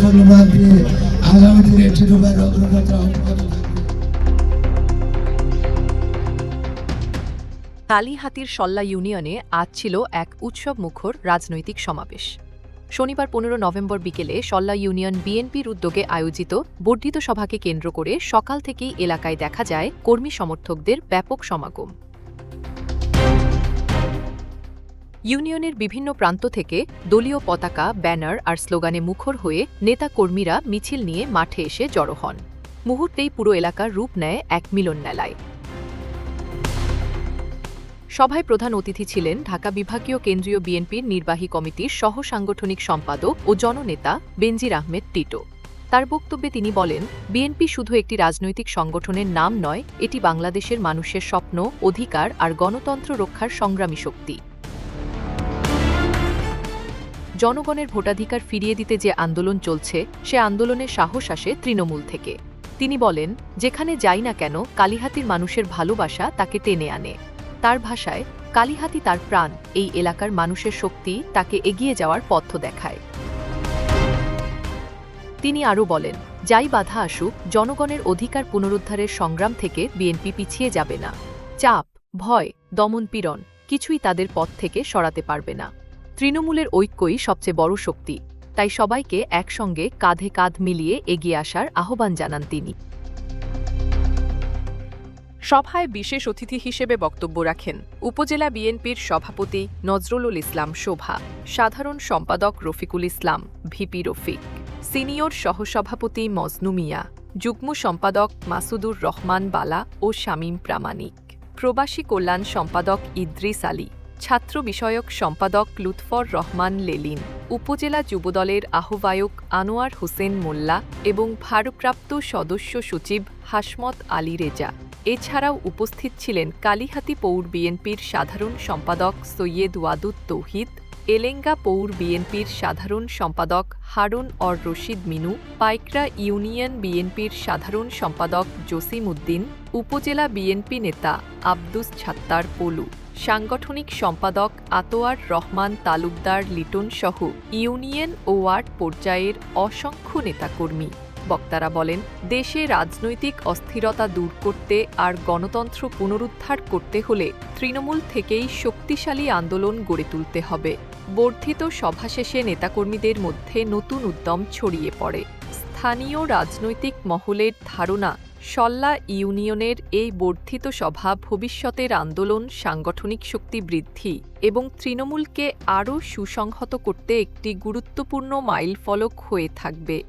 ধন্যবাদ কালীহাতির সল্লা ইউনিয়নে আজ ছিল এক উৎসব মুখর রাজনৈতিক সমাবেশ। শনিবার পনেরো নভেম্বর বিকেলে সল্লা ইউনিয়ন বিএনপির উদ্যোগে আয়োজিত বর্ধিত সভাকে কেন্দ্র করে সকাল থেকেই এলাকায় দেখা যায় কর্মী সমর্থকদের ব্যাপক সমাগম। ইউনিয়নের বিভিন্ন প্রান্ত থেকে দলীয় পতাকা, ব্যানার আর স্লোগানে মুখর হয়ে নেতা কর্মীরা মিছিল নিয়ে মাঠে এসে জড়ো হন। মুহূর্তেই পুরো এলাকার রূপ নেয় এক মিলন মেলায় সভায় প্রধান অতিথি ছিলেন ঢাকা বিভাগীয় কেন্দ্রীয় বিএনপির নির্বাহী কমিটির সহ সাংগঠনিক সম্পাদক ও জননেতা বেনজির আহমেদ টিটো। তার বক্তব্যে তিনি বলেন, বিএনপি শুধু একটি রাজনৈতিক সংগঠনের নাম নয়, এটি বাংলাদেশের মানুষের স্বপ্ন, অধিকার আর গণতন্ত্র রক্ষার সংগ্রামী শক্তি। জনগণের ভোটাধিকার ফিরিয়ে দিতে যে আন্দোলন চলছে, সে আন্দোলনের সাহস আসে তৃণমূল থেকে। তিনি বলেন, যেখানে যাই না কেন, কালিহাতির মানুষের ভালোবাসা তাকে টেনে আনে। তার ভাষায়, কালিহাতি তার প্রাণ, এই এলাকার মানুষের শক্তি তাকে এগিয়ে যাওয়ার পথ দেখায়। তিনি আরও বলেন, যাই বাধা আসুক, জনগণের অধিকার পুনরুদ্ধারের সংগ্রাম থেকে বিএনপি পিছিয়ে যাবে না। চাপ, ভয় দমনপীড়ন কিছুই তাদের পথ থেকে সরাতে পারবে না। তৃণমূলের ঐক্যই সবচেয়ে বড় শক্তি, তাই সবাইকে একসঙ্গে কাঁধে কাঁধ মিলিয়ে এগিয়ে আসার আহ্বান জানান তিনি। সভায় বিশেষ অতিথি হিসেবে বক্তব্য রাখেন উপজেলা বিএনপির সভাপতি নজরুল ইসলাম শোভা, সাধারণ সম্পাদক রফিকুল ইসলাম, ভিপি রফিক, সিনিয়র সহসভাপতি মজনু মিয়া, যুগ্ম সম্পাদক মাসুদুর রহমান বালা ও শামীম প্রামাণিক, প্রবাসী কল্যাণ সম্পাদক ইদ্রিস আলী ছাত্র বিষয়ক সম্পাদক লুৎফর রহমান লেলিন, উপজেলা যুবদলের আহ্বায়ক আনোয়ার হোসেন মোল্লা এবং ভারপ্রাপ্ত সদস্য সচিব হাসমত আলী রেজা। এছাড়াও উপস্থিত ছিলেন কালিহাতি পৌর বিএনপির সাধারণ সম্পাদক সৈয়দ ওয়াদুদ তৌহিদ, এলেঙ্গা পৌর বিএনপির সাধারণ সম্পাদক হারুন অর রশিদ মিনু, পাইকরা ইউনিয়ন বিএনপির সাধারণ সম্পাদক জসিম উদ্দিন উপজেলা বিএনপি নেতা আব্দুস ছাত্তার পলু। সাংগঠনিক সম্পাদক আতোয়ার রহমান তালুকদার লিটন সহ ইউনিয়ন ও ওয়ার্ড পর্যায়ের অসংখ্য নেতাকর্মী। বক্তারা বলেন, দেশে রাজনৈতিক অস্থিরতা দূর করতে আর গণতন্ত্র পুনরুদ্ধার করতে হলে তৃণমূল থেকেই শক্তিশালী আন্দোলন গড়ে তুলতে হবে। বর্ধিত সভা শেষে নেতাকর্মীদের মধ্যে নতুন উদ্যম ছড়িয়ে পড়ে। স্থানীয় রাজনৈতিক মহলের ধারণা সল্লা ইউনিয়নের এই বর্ধিত সভা ভবিষ্যতের আন্দোলন, সাংগঠনিক শক্তি বৃদ্ধি এবং তৃণমূলকে আরও সুসংহত করতে একটি গুরুত্বপূর্ণ মাইলফলক হয়ে থাকবে।